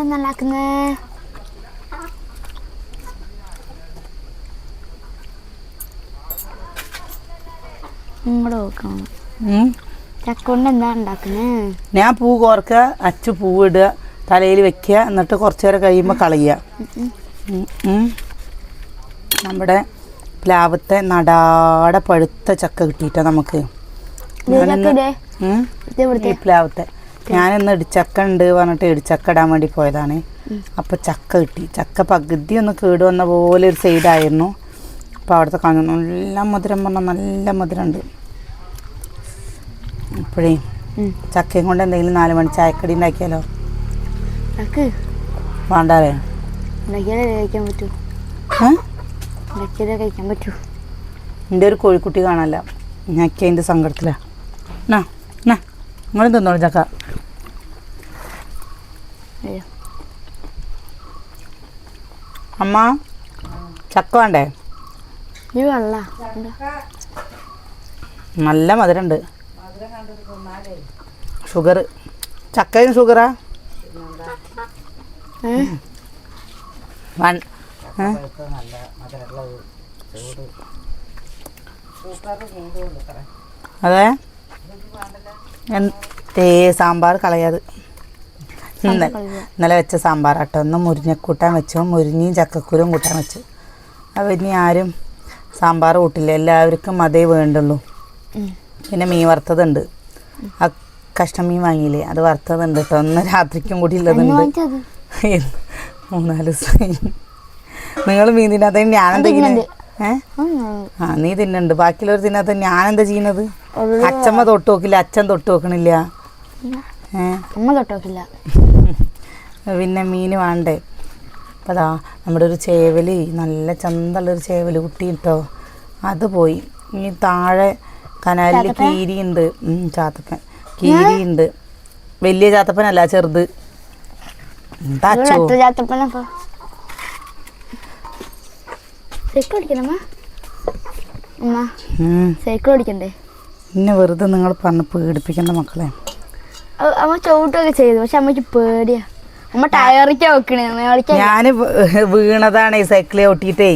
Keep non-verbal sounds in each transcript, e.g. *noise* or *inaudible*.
ഉണ്ടാക്കുന്നേ ഇങ്ങോട്ട് നോക്കണം എന്താ ഉണ്ടാക്കുന്നേ? ഞാൻ പൂ കോർക്ക അച്ചു പൂവിടുക തലയിൽ വെക്കുക എന്നിട്ട് കുറച്ച് നേരം കഴിയുമ്പോൾ കളയുക. നമ്മുടെ പ്ലാവത്തെ നടാടെ പഴുത്ത ചക്ക കിട്ടിയിട്ടാ നമുക്ക്. ഈ പ്ലാവത്തെ. ഞാനിന്ന് ഇടിച്ചക്ക ഉണ്ട് പറഞ്ഞിട്ട് ഇടിച്ചക്ക ഇടാൻ വേണ്ടി പോയതാണ്. അപ്പോൾ ചക്ക കിട്ടി. ചക്ക പകുതി ഒന്ന് കേട് വന്ന പോലെ ഒരു സൈഡായിരുന്നു അപ്പോൾ അവിടുത്തെ കാണുന്നു നല്ല മധുരം പറഞ്ഞാൽ നല്ല മധുരം ഉണ്ട് അപ്പോഴേ. ചക്കയും കൊണ്ട് എന്തെങ്കിലും നാല് മണി ചായക്കടി ഉണ്ടാക്കിയാലോ? വേണ്ടേ കഴിക്കാൻ പറ്റൂ? കഴിക്കാൻ പറ്റൂ? എന്റെ ഒരു കോഴിക്കുട്ടി കാണാനല്ല. ഞാൻ അതിന്റെ സങ്കടത്തിലാണ് തിന്നോളൂ ചക്ക. അമ്മ ചക്ക വേണ്ടേ? നല്ല മധുരമുണ്ട് ഷുഗർ ചക്കയും ഷുഗറാ? അതെ? തേ സാമ്പാർ കളയാത്. ഇന്നലെ വെച്ച സാമ്പാറാട്ടോ. ഒന്ന് മുരിഞ്ഞക്കൂട്ടാൻ വെച്ചു. മുരിഞ്ഞയും ചക്കക്കുരും കൂട്ടാൻ വെച്ചു. അപ്പോൾ ഇനി ആരും സാമ്പാർ കൂട്ടില്ല. എല്ലാവർക്കും അതേ വേണ്ടുള്ളൂ. പിന്നെ മീൻ വറുത്തതുണ്ട്. ആ കഷ്ണം മീൻ വാങ്ങിയില്ലേ? അത് വറുത്തതുണ്ട് കേട്ടോ ഒന്ന് രാത്രിക്കും കൂടി ഉള്ളതുണ്ട്. *laughs* മൂന്നാൽ ദിവസം നിങ്ങൾ മീൻ തിന്നാത്ത ഞാനെന്താ ചെയ്യുന്നത്? ആ നീ തിന്നുണ്ട്. ബാക്കിയുള്ളവർ തിന്നാത്ത ഞാനെന്താ ചെയ്യുന്നത്? അച്ഛമ്മ തൊട്ട് നോക്കില്ല. അച്ഛൻ തൊട്ട് നോക്കണില്ല. അമ്മ തൊട്ടോക്കില്ല *laughs* പിന്നെ മീൻ വേണ്ടേ? അപ്പോൾ അതാ നമ്മുടെ ഒരു ചേവലി നല്ല ചന്തള്ളൊരു ചേവൽ കുട്ടി കേട്ടോ അത് പോയി. ഈ താഴെ കനാലിൽ? കീരിയുണ്ട്. ചാത്തപ്പൻ. കീരിയുണ്ട്. വലിയ ചാത്തപ്പനല്ല ചെറുത്. എന്താ ചാത്തപ്പനപ്പോ സൈക്കിൾ ഓടിക്കണമ്മ ഓടിക്കണ്ടേ? എന്നെ വെറുതെ നിങ്ങൾ പറഞ്ഞ് പേടിപ്പിക്കേണ്ട മക്കളെ. അമ്മ ചവിട്ടൊക്കെ ചെയ്തു പക്ഷെ അമ്മയ്ക്ക് പേടിയാ. അമ്മ ടയറിക്കാ വെക്കണേ ഞാൻ *laughs* വീണതാണ് സൈക്കിളെ ഒട്ടിട്ടേ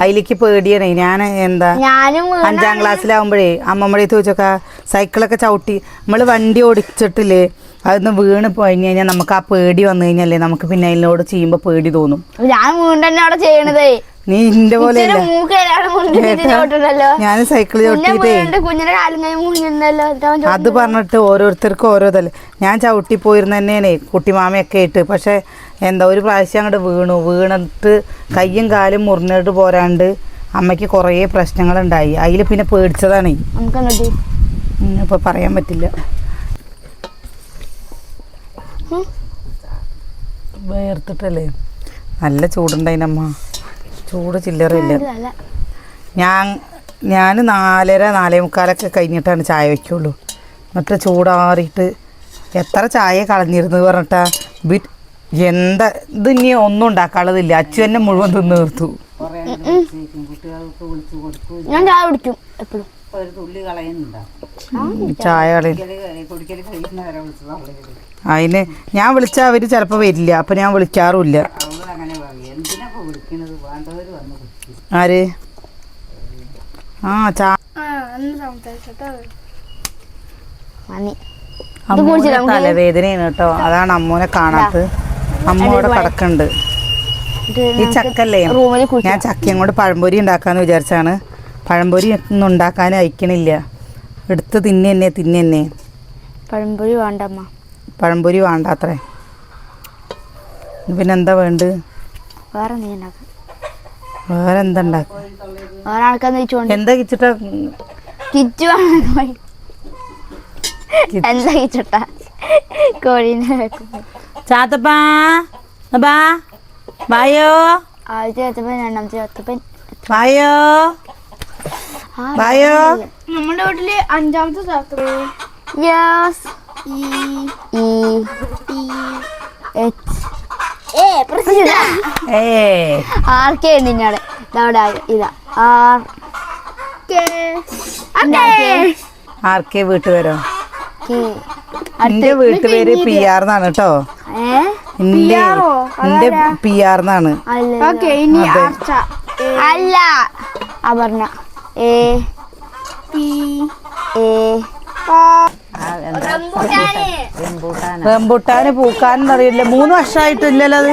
അതിലേക്ക് പേടിയണേ ഞാൻ എന്താ? ഞാനും അഞ്ചാം ക്ലാസ്സിലാവുമ്പോഴേ അമ്മമ്മടെ ചോദിച്ചൊക്കെ സൈക്കിളൊക്കെ ചവിട്ടി നമ്മൾ വണ്ടി ഓടിച്ചിട്ടില്ലേ അതൊന്ന് വീണ് പോയി കഴിഞ്ഞാൽ നമുക്ക് ആ പേടി വന്നു കഴിഞ്ഞാലേ നമുക്ക് പിന്നെ അതിനോട് ചെയ്യുമ്പോൾ പേടി തോന്നും. ഞാൻ വീണ്ടും അവിടെ ചെയ്യണതേ. നീ ഇന്റെ പോലെ ഞാൻ സൈക്കിൾ ചവിട്ടിട്ടേ അത് പറഞ്ഞിട്ട് ഓരോരുത്തർക്കും ഓരോ തല്ലേ ഞാൻ ചവിട്ടി പോയിരുന്ന തന്നെയാണ് കുട്ടിമാമയൊക്കെ ആയിട്ട്. പക്ഷെ എന്താ ഒരു പ്രാവശ്യം അങ്ങോട്ട് വീണു. വീണിട്ട് കയ്യും കാലും മുറിഞ്ഞിട്ട് പോരാണ്ട് അമ്മയ്ക്ക് കുറേ പ്രശ്നങ്ങളുണ്ടായി. അതിൽ പിന്നെ പേടിച്ചതാണ്. ഇപ്പൊ പറയാൻ പറ്റില്ല. വേർത്തിട്ടല്ലേ? നല്ല ചൂടുണ്ടായിനമ്മ. ചൂട് ചില്ലറയില്ല അല്ല. ഞാൻ ഞാൻ നാലര നാലേ മുക്കാലൊക്കെ കഴിഞ്ഞിട്ടാണ് ചായ വയ്ക്കുള്ളൂ. എന്നിട്ട് ചൂടാറിയിട്ട് എത്ര ചായ കളഞ്ഞിരുന്നു പറഞ്ഞിട്ടാ ബി എന്താ ഇത് ഇനി ഒന്നും ഉണ്ടാക്കാനുള്ളതില്ല. അച്ചു തന്നെ മുഴുവൻ തിന്ന് തീർത്തു. ഞാൻ ചായ കുടിക്കും എപ്പോഴും. അതിന് ഞാൻ വിളിച്ചാൽ അവർ ചിലപ്പോൾ വരില്ല. അപ്പം ഞാൻ വിളിക്കാറുമില്ല അവൾ അങ്ങനെ പറയും എന്തിനാ വിളിക്കണത് വേണ്ടവര് വന്ന് കുടിക്കും ആര്? ആ ചാ തലവേദനയാണ് കേട്ടോ. അതാണ് അമ്മൂനെ കാണാത്തത്. അമ്മൂടെ കിടക്കുന്നുണ്ട് ഈ ചക്കല്ലേ? ഞാൻ ചക്കയും കൊണ്ട് പഴംപൊരി ഉണ്ടാക്കാന്ന് വിചാരിച്ചാണ് പഴംപൊരി ഒന്നും ഉണ്ടാക്കാൻ അയക്കണില്ല. എടുത്ത് തിന്നെ തിന്നെ പഴംപൊരി വേണ്ട പഴംപൊരി വേണ്ട അത്രേ പിന്നെ എന്താ വേണ്ട വേറെ നീ ഉണ്ടാക്കാം. വേറെ എന്താ കിച്ചിട്ടാ? കിച്ചു. എന്താ കിച്ചട്ടാ? കോഴീനെ ചാത്തപ്പാ ബാ ബായോ ആദ്യത്തെ ചത്തപ്പൻ രണ്ടാമത്തെ ചത്തപ്പൻ. വായോ? നമ്മുടെ വീട്ടിൽ അഞ്ചാമത്തെ ചത്തപ്പൻ. യെസ് ഇ ഇ എച്ച് ഏ ആർക്കെ നിന്നോട്? ഇതവിടെ ഇതാ. R K. ആർക്കെ? വീട്ടുപേരോ? കെ. എന്റെ വീട്ടുപേര് പി ആർ എന്നാണ് കേട്ടോ. ഓ? എന്റെ പി ആർ എന്നാണ് ഇനി ആർച്ച? അല്ല. അപർണ. A P. എ റംബുട്ടാന്. പൂക്കാനെന്ന് അറിയില്ല. മൂന്ന് വർഷമായിട്ടില്ലല്ലോ അത്.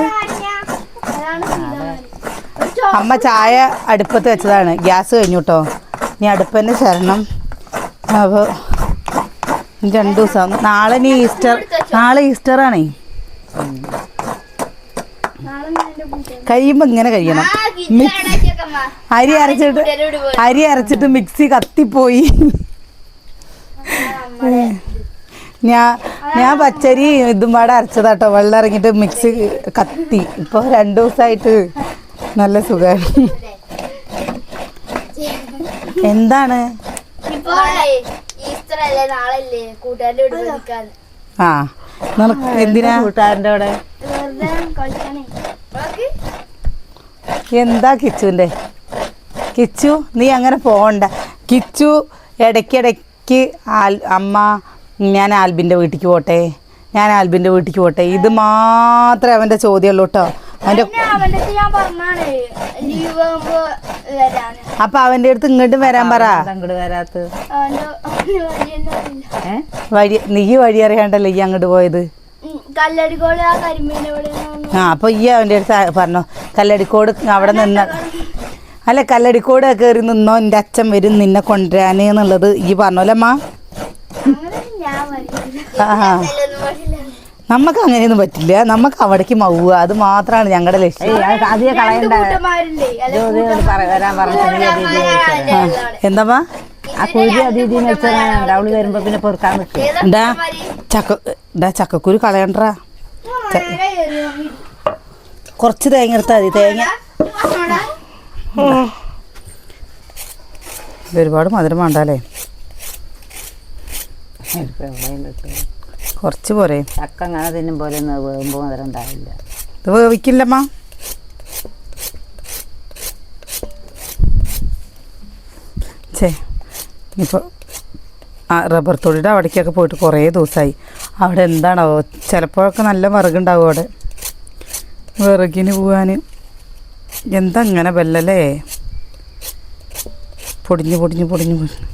അമ്മ ചായ അടുപ്പത്ത് വെച്ചതാണ്. ഗ്യാസ് കഴിഞ്ഞു കേട്ടോ ഇനി അടുപ്പന്നെ ചേരണം ശരണം. അപ്പോൾ രണ്ട് ദിവസം. നാളെ നീ ഈസ്റ്റർ. നാളെ ഈസ്റ്റർ ആണേ കഴിയുമ്പോൾ ഇങ്ങനെ കഴിയണം. അരി അരച്ചിട്ട് അരി അരച്ചിട്ട് മിക്സി കത്തിപ്പോയി. ഞാൻ ഞാൻ പച്ചരി ഇതും പാടെ അരച്ചതാട്ടോ. വെള്ളം ഇറങ്ങിയിട്ട് മിക്സ് കത്തി. ഇപ്പൊ രണ്ട് ദിവസമായിട്ട് നല്ല സുഖമാണ് എന്താണ്? ആ നിനക്ക് എന്തിനാ? കൂട്ടുകാരന്റെ അവിടെ? എന്താ കിച്ചുവിന്റെ? കിച്ചു നീ അങ്ങനെ പോകണ്ട കിച്ചു ഇടയ്ക്കിടയ്ക്ക് ആൽ അമ്മ ഞാൻ ആൽബിന്റെ വീട്ടിലേക്ക് പോട്ടെ. ഞാൻ ആൽബിന്റെ വീട്ടിലേക്ക് പോട്ടെ. ഇത് മാത്രമേ അവന്റെ ചോദ്യമുള്ളൂ കേട്ടോ. അവന്റെ അപ്പൊ അവന്റെ അടുത്ത് ഇങ്ങോട്ടും വരാൻ പറ. അവന്റെ വഴി നീ വഴി അറിയാണ്ടല്ലേ ഈ അങ്ങോട്ട് പോയത്? ആ അപ്പൊ ഈ അവന്റെ അടുത്ത് പറഞ്ഞോ. കല്ലടിക്കോട് അവിടെ നിന്ന് അല്ല കല്ലടിക്കോട് കയറി നിന്നോ? എന്റെ അച്ഛൻ വരും നിന്നെ കൊണ്ടുവരാനേ എന്നുള്ളത് ഈ പറഞ്ഞോലമ്മാ നമ്മക്ക് ആ നമുക്ക് അങ്ങനെയൊന്നും പറ്റില്ല. നമുക്ക് അവിടേക്ക് മവുക അത് മാത്രമാണ് ഞങ്ങളുടെ ലക്ഷ്യം. എന്താ ആ കുഴി അതീതി വെച്ചാൽ അവൾ വരുമ്പോ പിന്നെ പൊറുക്കാൻ നിൽക്കും എന്താ? ചക്ക എന്താ ചക്കക്കുരു കളയണ്ടാ? കുറച്ച് തേങ്ങ എടുത്താൽ മതി. തേങ്ങ ഇത് ഒരുപാട് മധുരം വേണ്ടല്ലേ? കുറച്ച് പോരെ. ചക്ക അങ്ങനെ തിന്നും പോലെ ഒന്നും വേകുമ്പോ മധുരം ഉണ്ടാവില്ല. ഇത് വേവിക്കില്ലമ്മ. ചേ ഇപ്പോൾ ആ റബ്ബർ തൊടിയുടെ അവിടേക്കൊക്കെ പോയിട്ട് കുറേ ദിവസമായി അവിടെ എന്താണോ ചിലപ്പോഴൊക്കെ നല്ല വിറകുണ്ടാവും അവിടെ. വിറകിന് പോവാൻ എന്താ ഇങ്ങനെ ബെല്ലല്ലേ പൊടിഞ്ഞ് പൊടിഞ്ഞ് പൊടിഞ്ഞ് പൊടിഞ്ഞ്.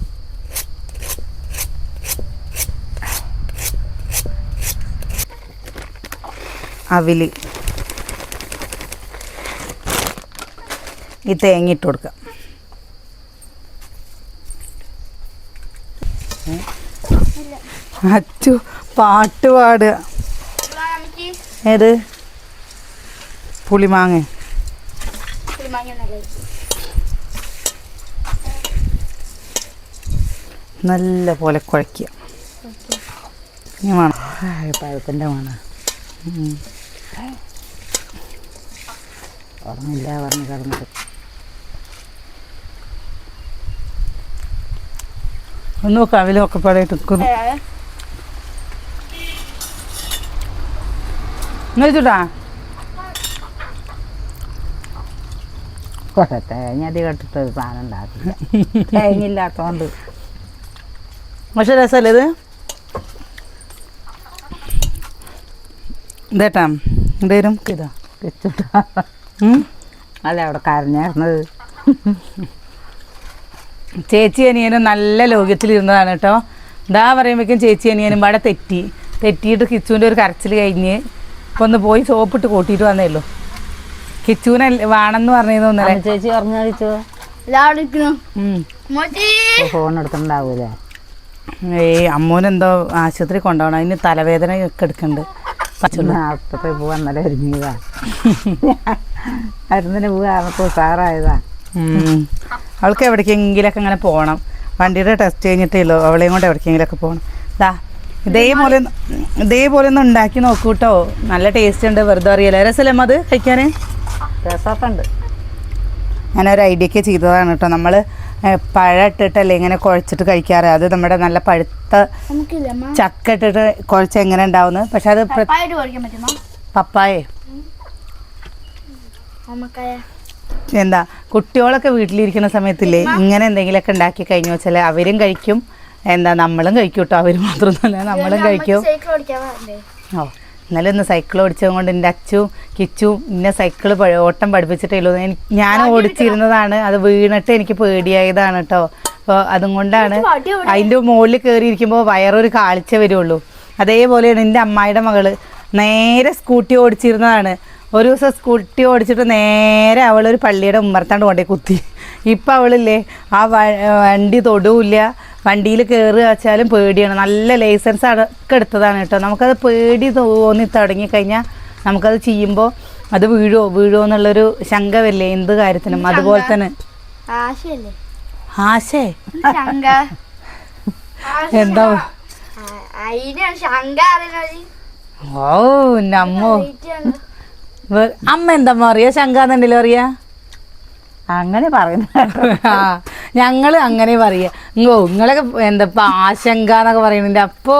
അവിൽ. ഈ തേങ്ങ ഇട്ട് കൊടുക്കാം. അച്ചു പാട്ട് പാടുക. ഏത്? പുളിമാങ്ങ. നല്ല പോലെ കുഴയ്ക്കുക. ഇനി വേണം. പഴത്തിന്റെ മണ ഓർമ്മയില്ല പറഞ്ഞ് കിടന്നിട്ട്. ഒന്ന് നോക്കാം അവലൊക്കെ പാടായിട്ട് നിൽക്കുന്നു. എന്നാ ചൂടാ കുറേ തേങ്ങ അധികം ഇട്ടിട്ട് ഒരു സാധനം ഉണ്ടാക്കില്ല. തേങ്ങ ഇല്ലാത്തതുകൊണ്ട് പക്ഷെ രസമല്ലേ ഇത്? ഇതേട്ടാ എന്തേലും ഇതാ വെച്ചിട്ടാ. അല്ല അവിടെ കരഞ്ഞായിരുന്നത് ചേച്ചി അനിയനും നല്ല ലോകത്തിലിരുന്നതാണ് കേട്ടോ. ഇതാ പറയുമ്പോഴേക്കും ചേച്ചി അനിയനും പാടെ തെറ്റി. തെറ്റിയിട്ട് കിച്ചുവിന്റെ ഒരു കരച്ചിൽ കഴിഞ്ഞ് ഇപ്പൊ ഒന്ന് പോയി സോപ്പിട്ട് കൂട്ടിയിട്ട് വന്നേ ഉള്ളൂ. കിച്ചുവിനെ വേണമെന്ന് പറഞ്ഞിരുന്നു ഇന്നലെ അമ്മ ചേച്ചി പറഞ്ഞാ ഉം. ഫോൺ എടുത്തിട്ടുണ്ടാവൂലേ ഏയ് അമ്മൂനെന്തോ ആശുപത്രി കൊണ്ടുപോകണം. അതിന് തലവേദന ഒക്കെ എടുക്കണ്ട്. ആശുപത്രി പോവാൻ നല്ല ഒരുങ്ങിയതാ. മരുന്നിന് പോവാ അവർക്ക് ഉഷാറായതാ. അവൾക്ക് എവിടേക്കെങ്കിലൊക്കെ ഇങ്ങനെ പോകണം വണ്ടിയുടെ ടെസ്റ്റ് കഴിഞ്ഞിട്ടേ ഉള്ളൂ. അവളെയും കൊണ്ട് എവിടേക്കെങ്കിലൊക്കെ പോകണം ഇതാ ഇതേപോലെ ഇതേപോലെ ഒന്ന് ഉണ്ടാക്കി നോക്കൂട്ടോ നല്ല ടേസ്റ്റ് ഉണ്ട്. വെറുതെ അറിയില്ല രസമല്ലേ അത് കഴിക്കാൻ ഉണ്ട് ഞാനൊരു ഐഡിയക്ക് ചെയ്തതാണ് കേട്ടോ. നമ്മൾ പഴം ഇട്ടിട്ടല്ലേ ഇങ്ങനെ കുഴച്ചിട്ട് കഴിക്കാറ്? അത് നമ്മുടെ നല്ല പഴുത്ത നമുക്കില്ല അമ്മ? ചക്ക ഇട്ടിട്ട് കുഴച്ച് എങ്ങനെ ഉണ്ടാവുന്നത്? പക്ഷെ അത് പപ്പായേ. എന്താ കുട്ടികളൊക്കെ വീട്ടിലിരിക്കുന്ന സമയത്തില്ലേ ഇങ്ങനെ എന്തെങ്കിലുമൊക്കെ ഉണ്ടാക്കി കഴിഞ്ഞു വെച്ചാൽ അവരും കഴിക്കും. എന്താ നമ്മളും കഴിക്കും കേട്ടോ. അവർ മാത്രമൊന്നുമല്ല നമ്മളും കഴിക്കും. ഓ. ഇന്നലെ ഒന്ന് സൈക്കിൾ ഓടിച്ചത് കൊണ്ട് എന്റെ അച്ചു കിച്ചു ഇന്നെ സൈക്കിൾ ഓട്ടം പഠിപ്പിച്ചിട്ടേ ഉള്ളൂ. ഞാൻ ഓടിച്ചിരുന്നതാണ്. അത് വീണിട്ട് എനിക്ക് പേടിയായതാണ് കേട്ടോ അപ്പോൾ അതും കൊണ്ടാണ്? അതിന്റെ മുകളിൽ കയറിയിരിക്കുമ്പോൾ വയറൊരു കാഴ്ച വരുള്ളൂ. അതേപോലെയാണ് എന്റെ അമ്മായിയുടെ മകൾ. നേരെ സ്കൂട്ടി ഓടിച്ചിരുന്നതാണ്. ഒരു ദിവസം സ്കൂട്ടി ഓടിച്ചിട്ട് നേരെ അവളൊരു പള്ളിയുടെ ഉമ്മർത്താണ്ട് കൊണ്ടേ കുത്തി. ഇപ്പം അവളില്ലേ? ആ വണ്ടി തൊടുവില്ല. വണ്ടിയിൽ കയറുക വെച്ചാലും പേടിയാണ്. നല്ല ലൈസൻസ് അടക്കം എടുത്തതാണ് കേട്ടോ. നമുക്കത് പേടി തോന്നി തുടങ്ങിക്കഴിഞ്ഞാൽ നമുക്കത് ചെയ്യുമ്പോൾ അത് വീഴുമോ വീഴുമോ എന്നുള്ളൊരു ശങ്ക വരില്ലേ എന്ത് കാര്യത്തിനും. അതുപോലെ തന്നെ. ആശേ. ശങ്ക. എന്താ? ശങ്ക ഓ നമ്മോ അമ്മ എന്താ പറയാ ശങ്കാന്നുണ്ടല്ലോ അറിയാ? അങ്ങനെ പറയുന്ന *laughs* ആ ഞങ്ങൾ അങ്ങനെ പറയുക ഇങ്ങോ നിങ്ങളൊക്കെ എന്താ ഇപ്പൊ ആശങ്ക എന്നൊക്കെ പറയുന്നുണ്ട് അപ്പോ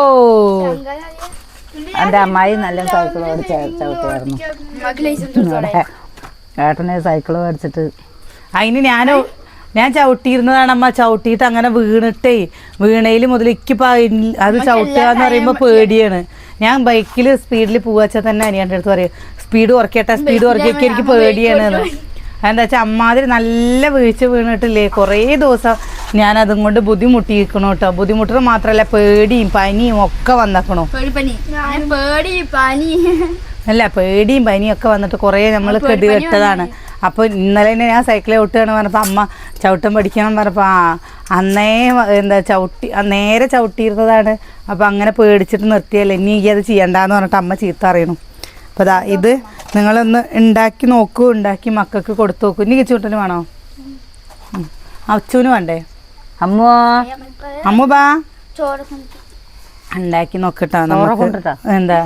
എന്റെ അമ്മായി നല്ല സൈക്കിൾ ഓടിച്ച ചവിട്ടിയായിരുന്നു ഏട്ടനെ സൈക്കിൾ മേടിച്ചിട്ട് അതിന് ഞാൻ ഞാൻ ചവിട്ടിയിരുന്നതാണ് അമ്മ. ചവിട്ടിയിട്ട് അങ്ങനെ വീണിട്ടേ വീണയിൽ മുതൽ ഇക്കിപ്പോ അത് ചവിട്ടുക എന്ന് പറയുമ്പോൾ പേടിയാണ്. ഞാൻ ബൈക്കിൽ സ്പീഡിൽ പോവാച്ചാൽ തന്നെ അനിയന്റെ അടുത്ത് പറയും സ്പീഡ് കുറയ്ക്കട്ടെ സ്പീഡ് കുറയ്ക്കൊക്കെ എനിക്ക് പേടിയാണ്. അതെന്താ വെച്ചാൽ അമ്മാതിരി നല്ല വീഴ്ച വീണിട്ടില്ലേ? കുറേ ദിവസം ഞാൻ അതും കൊണ്ട് ബുദ്ധിമുട്ടിയിരിക്കണു കേട്ടോ ബുദ്ധിമുട്ടുന്നത് മാത്രമല്ല പേടിയും പനിയും ഒക്കെ വന്നേക്കണു. അല്ല പേടിയും പനിയും ഒക്കെ വന്നിട്ട് കുറേ നമ്മൾ കെടുകെട്ടതാണ് അപ്പോൾ ഇന്നലെ തന്നെ ഞാൻ സൈക്കിൾ ചവിട്ടുകയാണ് പറഞ്ഞപ്പോൾ അമ്മ ചവിട്ടം പഠിക്കണം പറഞ്ഞപ്പോൾ ആ അന്നേ എന്താ ചവിട്ടി നേരെ ചവിട്ടിയിരുന്നതാണ്. അപ്പോൾ അങ്ങനെ പേടിച്ചിട്ട് നിർത്തിയല്ലേ? ഇനി ഈ അത് ചെയ്യണ്ടെന്ന് പറഞ്ഞിട്ട് അമ്മ ചീത്ത അറിയണം അപ്പോൾ ഇത് നിങ്ങളൊന്ന് ഉണ്ടാക്കി നോക്കൂ ഉണ്ടാക്കി മക്കൾക്ക് കൊടുത്തു നോക്കൂ. ഇനി കിച്ചുകൂട്ടൽ വേണോ. അച്ചുവിന് വേണ്ടേ? അമ്മോ? അമ്മു ബാ. ഉണ്ടാക്കി നോക്കട്ടോ നമുക്ക്? എന്താ?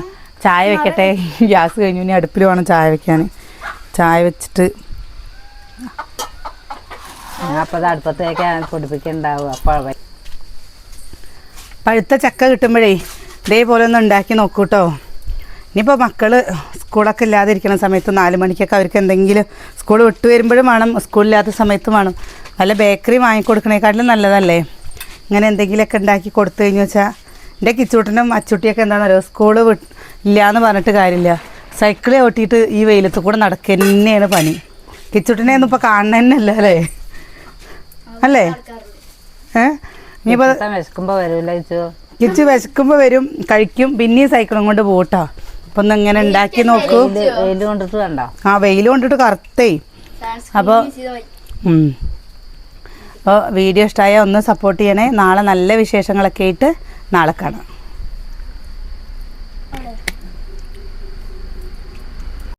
ചായ വെക്കട്ടെ? ഗ്യാസ് കഴിഞ്ഞു ഇനി അടുപ്പിൽ വേണം ചായ വെക്കാൻ ചായ വെച്ചിട്ട്. അപ്പോൾ അടുപ്പത്തേക്ക് പൊടിപ്പിക്കണ്ടാവും അപ്പോൾ പഴുത്ത ചക്ക കിട്ടുമ്പോഴേ ഇതേപോലെ ഒന്ന് ഉണ്ടാക്കി നോക്കൂ കേട്ടോ ഇനിയിപ്പോൾ മക്കൾ സ്കൂളൊക്കെ ഇല്ലാതിരിക്കുന്ന സമയത്ത് നാല് മണിക്കൊക്കെ അവർക്ക് എന്തെങ്കിലും സ്കൂൾ വിട്ട് വരുമ്പോഴും വേണം സ്കൂളില്ലാത്ത സമയത്തും വേണം. നല്ല ബേക്കറി വാങ്ങിക്കൊടുക്കണേക്കാട്ടിലും നല്ലതല്ലേ? ഇങ്ങനെ എന്തെങ്കിലുമൊക്കെ ഉണ്ടാക്കി കൊടുത്തു കഴിഞ്ഞു വെച്ചാൽ എന്റെ കിച്ചൂട്ടനും അച്ചുട്ടിയൊക്കെ എന്താണെന്നറിയോ സ്കൂൾ വിട്ട് ഇല്ലയെന്ന് പറഞ്ഞിട്ട് കാര്യമില്ല. സൈക്കിൾ ഓട്ടിയിട്ട് ഈ വെയിലത്ത് കൂടെ നടക്കുക തന്നെയാണ് പണി. കിച്ചുട്ടനെ ഒന്നും ഇപ്പോൾ തന്നെ അല്ല? അല്ലേ? അല്ലേ ഏ ഇനിയിപ്പോൾ വിശക്കുമ്പോൾ വരൂല കിച്ചു? വിശക്കുമ്പോൾ വരും കഴിക്കും പിന്നെയും സൈക്കിളും കൊണ്ട് പോട്ടാ അപ്പൊ ഇങ്ങനെ ഉണ്ടാക്കി നോക്കൂ. വെയിൽ കൊണ്ടിട്ട് കണ്ടോ ആ വെയിൽ കൊണ്ടിട്ട് കറുത്തേ അപ്പോൾ അപ്പോൾ വീഡിയോ ഇഷ്ടമായ ഒന്ന് സപ്പോർട്ട് ചെയ്യണേ. നാളെ നല്ല വിശേഷങ്ങളൊക്കെ ആയിട്ട് നാളെ കാണാം.